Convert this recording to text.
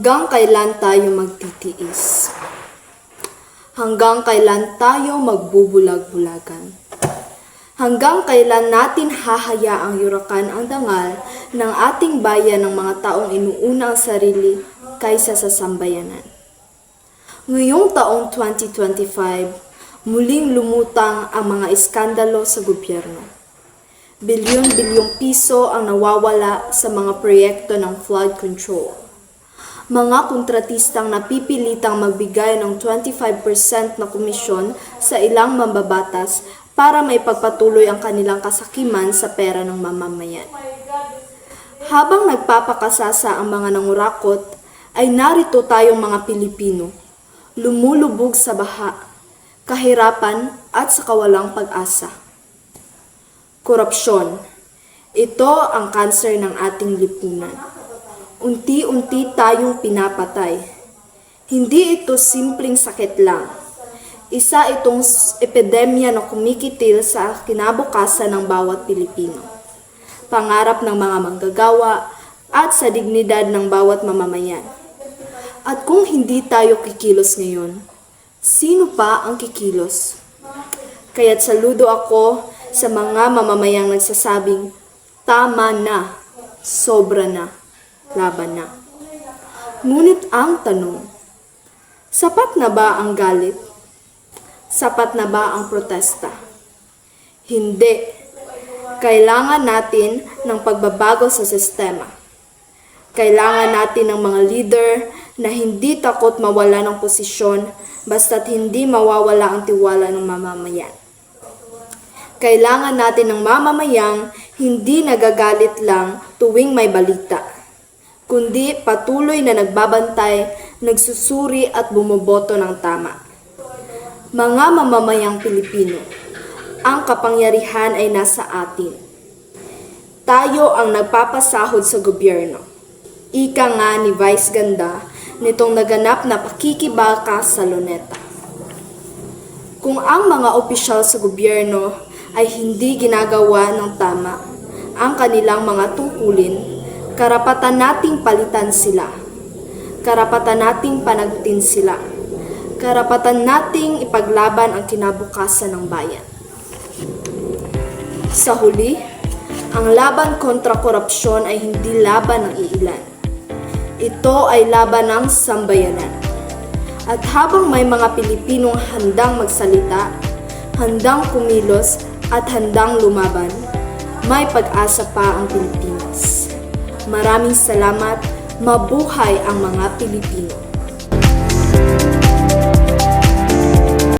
Hanggang kailan tayo magtitiis? Hanggang kailan tayo magbubulag-bulagan? Hanggang kailan natin hahayaang yurakan ang dangal ng ating bayan ng mga taong inuuna ang sarili kaysa sa sambayanan? Ngayong taong 2025, muling lumutang ang mga iskandalo sa gobyerno. Bilyon-bilyong piso ang nawawala sa mga proyekto ng flood control. Mga kontratistang napipilitang magbigay ng 25% na komisyon sa ilang mambabatas para maipagpatuloy ang kanilang kasakiman sa pera ng mamamayan. Habang nagpapakasasa ang mga nangurakot, ay narito tayong mga Pilipino, lumulubog sa baha, kahirapan at sa kawalang pag-asa. Korupsyon. Ito ang kanser ng ating lipunan. Unti-unti tayong pinapatay. Hindi ito simpleng sakit lang. Isa itong epidemya na kumikitil sa kinabukasan ng bawat Pilipino. Pangarap ng mga manggagawa at sa dignidad ng bawat mamamayan. At kung hindi tayo kikilos ngayon, sino pa ang kikilos? Kaya't saludo ako sa mga mamamayang nagsasabing, tama na, sobra na, laban na. Ngunit ang tanong, sapat na ba ang galit? Sapat na ba ang protesta? Hindi. Kailangan natin ng pagbabago sa sistema. Kailangan natin ng mga leader na hindi takot mawala ng posisyon basta't hindi mawawala ang tiwala ng mamamayan. Kailangan natin ng mamamayang hindi nagagalit lang tuwing may balita, kundi patuloy na nagbabantay, nagsusuri at bumoboto ng tama. Mga mamamayang Pilipino, ang kapangyarihan ay nasa atin. Tayo ang nagpapasahod sa gobyerno. Ika nga ni Vice Ganda nitong naganap na pakikibaka sa Luneta. Kung ang mga opisyal sa gobyerno ay hindi ginagawa ng tama ang kanilang mga tungkulin, karapatan nating palitan sila. Karapatan nating panagtin sila. Karapatan nating ipaglaban ang kinabukasan ng bayan. Sa huli, ang laban kontra korupsyon ay hindi laban ng iilan. Ito ay laban ng sambayanan. At habang may mga Pilipinong handang magsalita, handang kumilos at handang lumaban, may pag-asa pa ang Pilipinas. Maraming salamat, mabuhay ang mga Pilipino.